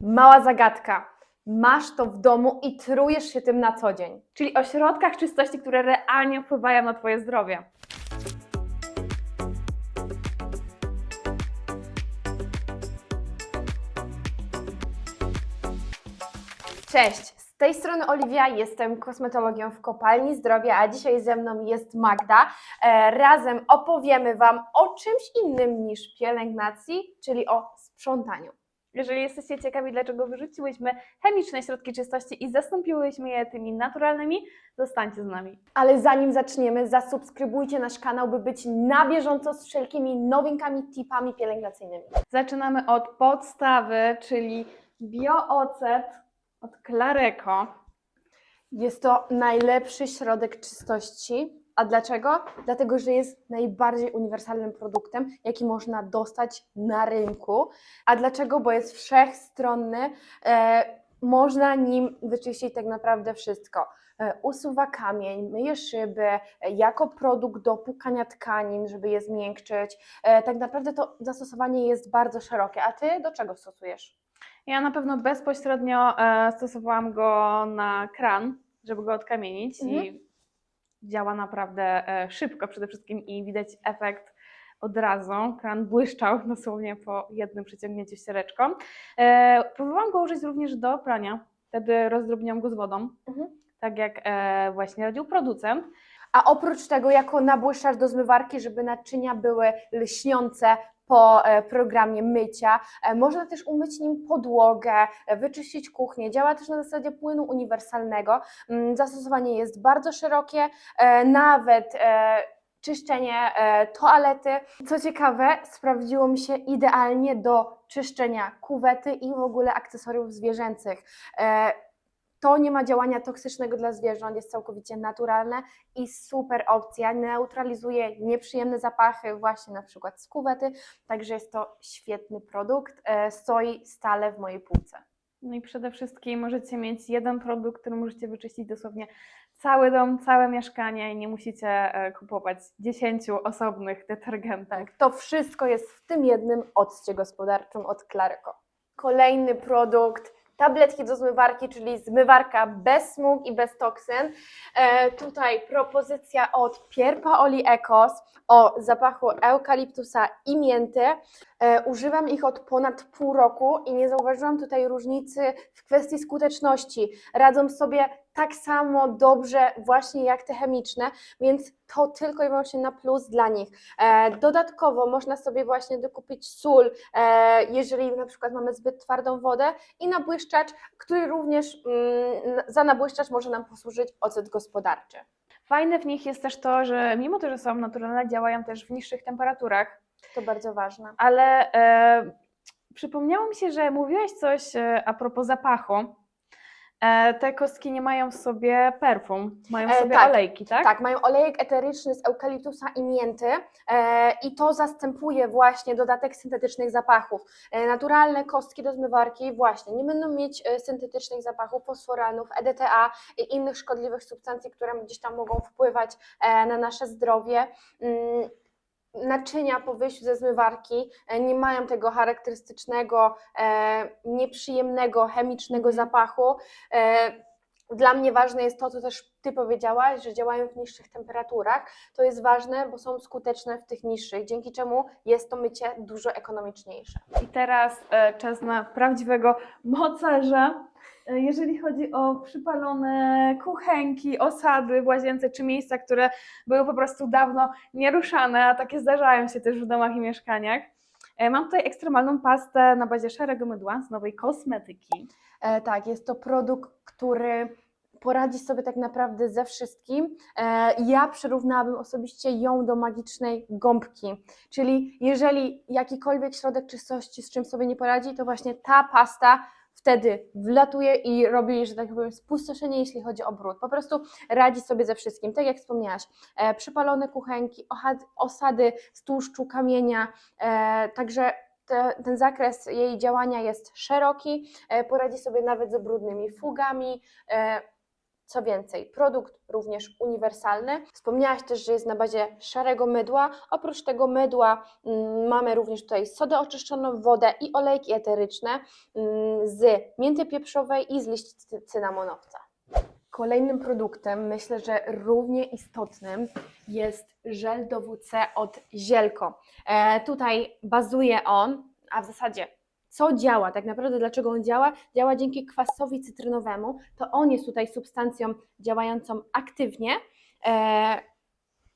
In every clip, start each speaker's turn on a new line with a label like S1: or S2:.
S1: Mała zagadka. Masz to w domu i trujesz się tym na co dzień.
S2: Czyli o środkach czystości, które realnie wpływają na Twoje zdrowie.
S1: Cześć, z tej strony Oliwia, jestem kosmetologiem w Kopalni Zdrowia, a dzisiaj ze mną jest Magda. E, razem opowiemy Wam o czymś innym niż pielęgnacji, czyli o sprzątaniu.
S2: Jeżeli jesteście ciekawi, dlaczego wyrzuciłyśmy chemiczne środki czystości i zastąpiłyśmy je tymi naturalnymi, zostańcie z nami.
S1: Ale zanim zaczniemy, zasubskrybujcie nasz kanał, by być na bieżąco z wszelkimi nowinkami, tipami pielęgnacyjnymi.
S2: Zaczynamy od podstawy, czyli bioocet od Clareko.
S1: Jest to najlepszy środek czystości. A dlaczego? Dlatego, że jest najbardziej uniwersalnym produktem, jaki można dostać na rynku. A dlaczego? Bo jest wszechstronny. E, można nim wyczyścić tak naprawdę wszystko. E, usuwa kamień, myje szyby, e, jako produkt do płukania tkanin, żeby je zmiękczyć. E, tak naprawdę to zastosowanie jest bardzo szerokie. A ty do czego stosujesz?
S2: Ja na pewno bezpośrednio stosowałam go na kran, żeby go odkamienić
S1: Mhm.
S2: i działa naprawdę e, szybko przede wszystkim i widać efekt od razu. Kran błyszczał dosłownie po jednym przeciągnięciu ściereczką. E, próbowałam go użyć również do prania, wtedy rozdrobniłam go z wodą,
S1: Mhm.
S2: tak jak e, właśnie radził producent.
S1: A oprócz tego, jako nabłyszczacz do zmywarki, żeby naczynia były lśniące po e, programie mycia, e, można też umyć nim podłogę, e, wyczyścić kuchnię. Działa też na zasadzie płynu uniwersalnego. Mm, Zastosowanie jest bardzo szerokie, nawet czyszczenie toalety. Co ciekawe, sprawdziło mi się idealnie do czyszczenia kuwety i w ogóle akcesoriów zwierzęcych. To nie ma działania toksycznego dla zwierząt, jest całkowicie naturalne i super opcja. Neutralizuje nieprzyjemne zapachy, właśnie na przykład z kuwety, także jest to świetny produkt. E, Stoi stale w mojej półce.
S2: No i przede wszystkim możecie mieć jeden produkt, który możecie wyczyścić dosłownie cały dom, całe mieszkanie i nie musicie e, kupować 10 osobnych detergentów.
S1: Tak, to wszystko jest w tym jednym occie gospodarczym od Clareko. Kolejny produkt. Tabletki do zmywarki, czyli zmywarka bez smug i bez toksyn. E, tutaj propozycja od Pierpa Oli Ecos o zapachu eukaliptusa i mięty. E, używam ich od ponad pół roku i nie zauważyłam tutaj różnicy w kwestii skuteczności. Radzą sobie tak samo dobrze właśnie jak te chemiczne, więc to tylko i wyłącznie na plus dla nich. E, dodatkowo można sobie właśnie dokupić sól, e, jeżeli na przykład mamy zbyt twardą wodę i nabłyszczacz, który również mm, za nabłyszczacz może nam posłużyć ocet gospodarczy.
S2: Fajne w nich jest też to, że mimo to, że są naturalne, działają też w niższych temperaturach,
S1: To bardzo ważne.
S2: ale e, przypomniało mi się, że mówiłaś coś e, a propos zapachu. E, te kostki nie mają w sobie perfum, mają w
S1: E,
S2: sobie
S1: tak,
S2: olejki, tak?
S1: Tak, mają olejek eteryczny z eukaliptusa i mięty e, i to zastępuje właśnie dodatek syntetycznych zapachów. E, naturalne kostki do zmywarki właśnie nie będą mieć e, syntetycznych zapachów, fosforanów, EDTA i innych szkodliwych substancji, które gdzieś tam mogą wpływać e, na nasze zdrowie. Mm, Naczynia po wyjściu ze zmywarki e, nie mają tego charakterystycznego, e, nieprzyjemnego, chemicznego zapachu. Dla mnie ważne jest to, co też Ty powiedziałaś, że działają w niższych temperaturach. To jest ważne, bo są skuteczne w tych niższych, dzięki czemu jest to mycie dużo ekonomiczniejsze.
S2: I teraz e, czas na prawdziwego mocarza. E, Jeżeli chodzi o przypalone kuchenki, osady w łazience czy miejsca, które były po prostu dawno nieruszane, a takie zdarzają się też w domach i mieszkaniach. E, Mam tutaj ekstremalną pastę na bazie szarego mydła z nowej kosmetyki.
S1: E, tak, jest to produkt, który poradzi sobie tak naprawdę ze wszystkim. E, ja przyrównałabym osobiście ją do magicznej gąbki, czyli jeżeli jakikolwiek środek czystości z czym sobie nie poradzi, to właśnie ta pasta wtedy wlatuje i robi, że tak powiem, spustoszenie, jeśli chodzi o brud. Po prostu radzi sobie ze wszystkim, tak jak wspomniałaś. E, przypalone kuchenki, osady z tłuszczu, kamienia, e, także te, ten zakres jej działania jest szeroki, e, poradzi sobie nawet z brudnymi fugami. e, Co więcej, produkt również uniwersalny. Wspomniałaś też, że jest na bazie szarego mydła. Oprócz tego mydła mm, mamy również tutaj sodę oczyszczoną, wodę i olejki eteryczne mm, z mięty pieprzowej i z liści cy- cynamonowca. Kolejnym produktem, myślę, że równie istotnym, jest żel do WC od Zielko. E, tutaj bazuje on, a w zasadzie co działa, tak naprawdę dlaczego on działa? Działa dzięki kwasowi cytrynowemu. To on jest tutaj substancją działającą aktywnie e,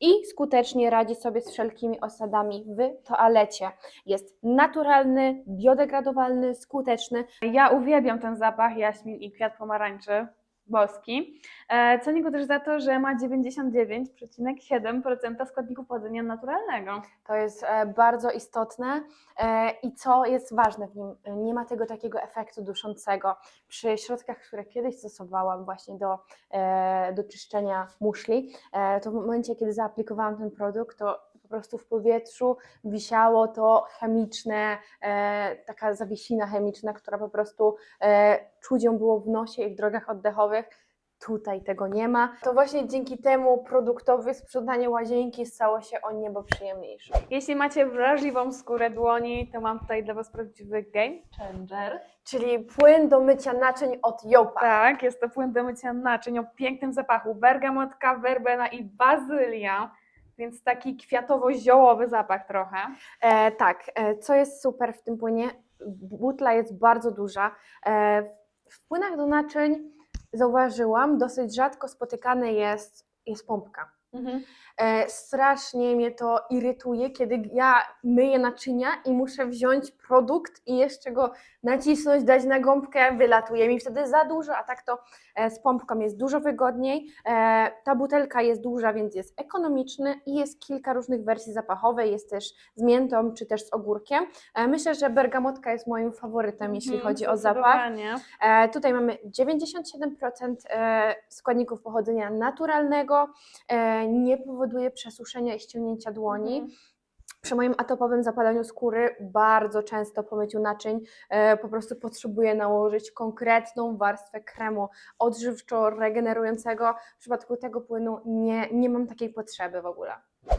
S1: i skutecznie radzi sobie z wszelkimi osadami w toalecie. Jest naturalny, biodegradowalny, skuteczny.
S2: Ja uwielbiam ten zapach jaśmin i kwiat pomarańczy boski. E, Cenię go też za to, że ma 99,7% składników pochodzenia naturalnego.
S1: To jest e, bardzo istotne e, i co jest ważne w nim, nie ma tego takiego efektu duszącego. Przy środkach, które kiedyś stosowałam właśnie do, do czyszczenia muszli, to w momencie, kiedy zaaplikowałam ten produkt, to prostu w powietrzu wisiało to chemiczne, e, taka zawiesina chemiczna, która po prostu e, czuć ją było w nosie i w drogach oddechowych. Tutaj tego nie ma. To właśnie dzięki temu produktowi sprzątanie łazienki stało się o niebo przyjemniejsze.
S2: Jeśli macie wrażliwą skórę dłoni, to mam tutaj dla Was prawdziwy game changer.
S1: czyli płyn do mycia naczyń od Jopa.
S2: Tak, jest to płyn do mycia naczyń o pięknym zapachu. Bergamotka, werbena i bazylia, więc taki kwiatowo-ziołowy zapach trochę.
S1: E, tak, e, co jest super w tym płynie, butla jest bardzo duża. E, w płynach do naczyń zauważyłam, dosyć rzadko spotykane jest, jest pompka. E, strasznie mnie to irytuje, kiedy ja myję naczynia i muszę wziąć produkt i jeszcze go nacisnąć, dać na gąbkę, wylatuje mi wtedy za dużo, a tak to e, z pompką jest dużo wygodniej. E, ta butelka jest duża, więc jest ekonomiczny i jest kilka różnych wersji zapachowej, jest też z miętą czy też z ogórkiem. E, myślę, że bergamotka jest moim faworytem, jeśli
S2: Mhm,
S1: chodzi o zapach. E, tutaj mamy 97% e, składników pochodzenia naturalnego, e, nie powoduje przesuszenia i ściągnięcia dłoni.
S2: Mhm.
S1: Przy moim atopowym zapaleniu skóry bardzo często po myciu naczyń e, po prostu potrzebuję nałożyć konkretną warstwę kremu odżywczo-regenerującego. W przypadku tego płynu nie, nie mam takiej potrzeby w ogóle.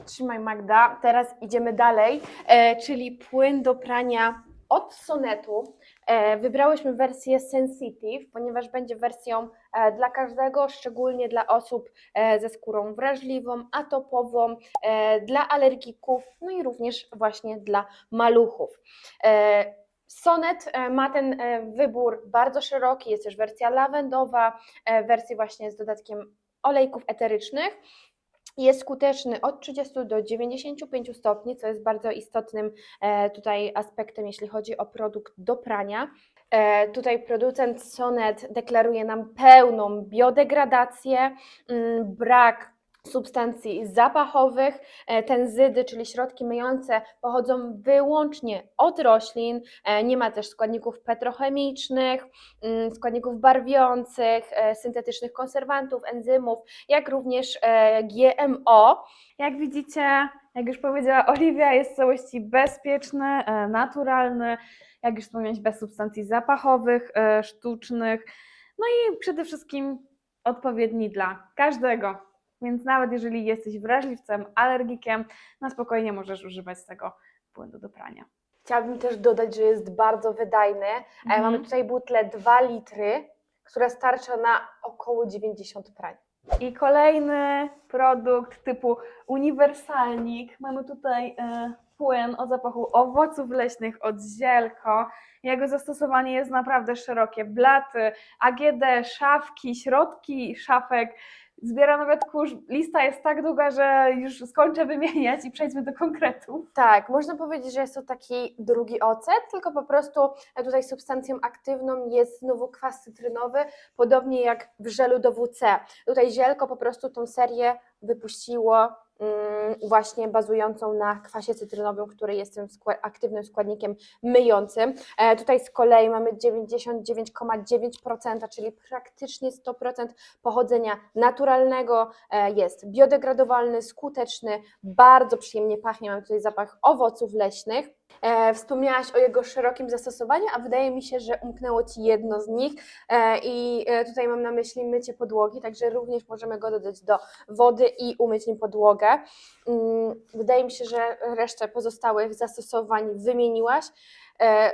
S1: Trzymaj Magda, teraz idziemy dalej, e, czyli płyn do prania od Sonetu. E, wybrałyśmy wersję Sensitive, ponieważ będzie wersją e, dla każdego, szczególnie dla osób e, ze skórą wrażliwą, atopową, dla alergików, no i również właśnie dla maluchów. Sonet ma ten wybór bardzo szeroki, jest też wersja lawendowa, wersja właśnie z dodatkiem olejków eterycznych. Jest skuteczny od 30 do 95 stopni, co jest bardzo istotnym e, tutaj aspektem, jeśli chodzi o produkt do prania. E, Tutaj producent Sonet deklaruje nam pełną biodegradację, mm, brak substancji zapachowych. E, Tenzydy, czyli środki myjące, pochodzą wyłącznie od roślin. E, Nie ma też składników petrochemicznych, mm, składników barwiących, e, syntetycznych konserwantów, enzymów, jak również GMO.
S2: Jak widzicie, jak już powiedziała Oliwia, jest w całości bezpieczny, naturalny, jak już wspomniałeś, bez substancji zapachowych, sztucznych, no i przede wszystkim odpowiedni dla każdego. Więc nawet jeżeli jesteś wrażliwcem, alergikiem, na spokojnie możesz używać tego płynu do prania.
S1: Chciałabym też dodać, że jest bardzo wydajny.
S2: Mhm.
S1: Mamy tutaj butlę 2 litry, która starcza na około 90 prań.
S2: I kolejny produkt typu uniwersalnik. Mamy tutaj e, płyn o zapachu owoców leśnych od zielko. Jego zastosowanie jest naprawdę szerokie. Blaty, AGD, szafki, środki szafek. Zbiera nawet kurz. Lista jest tak długa, że już skończę wymieniać i przejdźmy do konkretów.
S1: Tak, można powiedzieć, że jest to taki drugi ocet, tylko po prostu tutaj substancją aktywną jest znowu kwas cytrynowy, podobnie jak w żelu do WC. Tutaj zielko po prostu tą serię wypuściło właśnie bazującą na kwasie cytrynowym, który jest tym aktywnym składnikiem myjącym. E, tutaj z kolei mamy 99,9%, czyli praktycznie 100% pochodzenia naturalnego, e, jest biodegradowalny, skuteczny, bardzo przyjemnie pachnie, mamy tutaj zapach owoców leśnych. E, wspomniałaś o jego szerokim zastosowaniu, a wydaje mi się, że umknęło Ci jedno z nich e, i e, tutaj mam na myśli mycie podłogi, także również możemy go dodać do wody i umyć nim podłogę. Mm, wydaje mi się, że resztę pozostałych zastosowań wymieniłaś. E,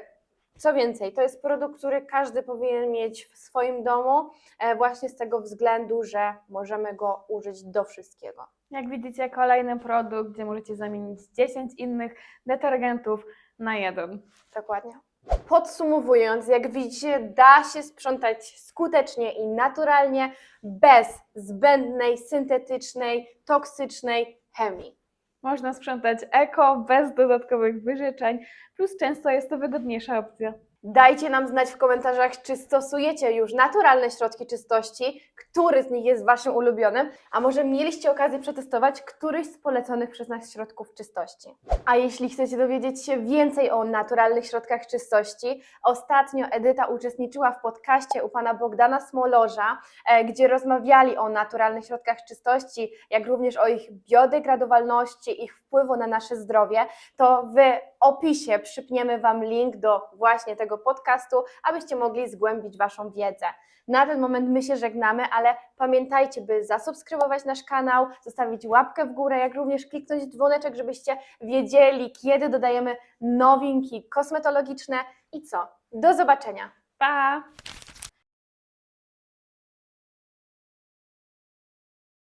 S1: co więcej, to jest produkt, który każdy powinien mieć w swoim domu, e, właśnie z tego względu, że możemy go użyć do wszystkiego.
S2: Jak widzicie, kolejny produkt, gdzie możecie zamienić 10 innych detergentów na jeden.
S1: Dokładnie. Podsumowując, jak widzicie, da się sprzątać skutecznie i naturalnie, bez zbędnej, syntetycznej, toksycznej chemii.
S2: Można sprzątać eko, bez dodatkowych wyrzeczeń, plus często jest to wygodniejsza opcja.
S1: Dajcie nam znać w komentarzach, czy stosujecie już naturalne środki czystości, który z nich jest Waszym ulubionym, a może mieliście okazję przetestować któryś z poleconych przez nas środków czystości. A jeśli chcecie dowiedzieć się więcej o naturalnych środkach czystości, ostatnio Edyta uczestniczyła w podcaście u pana Bogdana Smolorza, e, gdzie rozmawiali o naturalnych środkach czystości, jak również o ich biodegradowalności, ich wpływu na nasze zdrowie, to w opisie przypniemy Wam link do właśnie tego podcastu, abyście mogli zgłębić Waszą wiedzę. Na ten moment my się żegnamy, ale pamiętajcie, by zasubskrybować nasz kanał, zostawić łapkę w górę, jak również kliknąć dzwoneczek, żebyście wiedzieli, kiedy dodajemy nowinki kosmetologiczne i co. Do zobaczenia!
S2: Pa!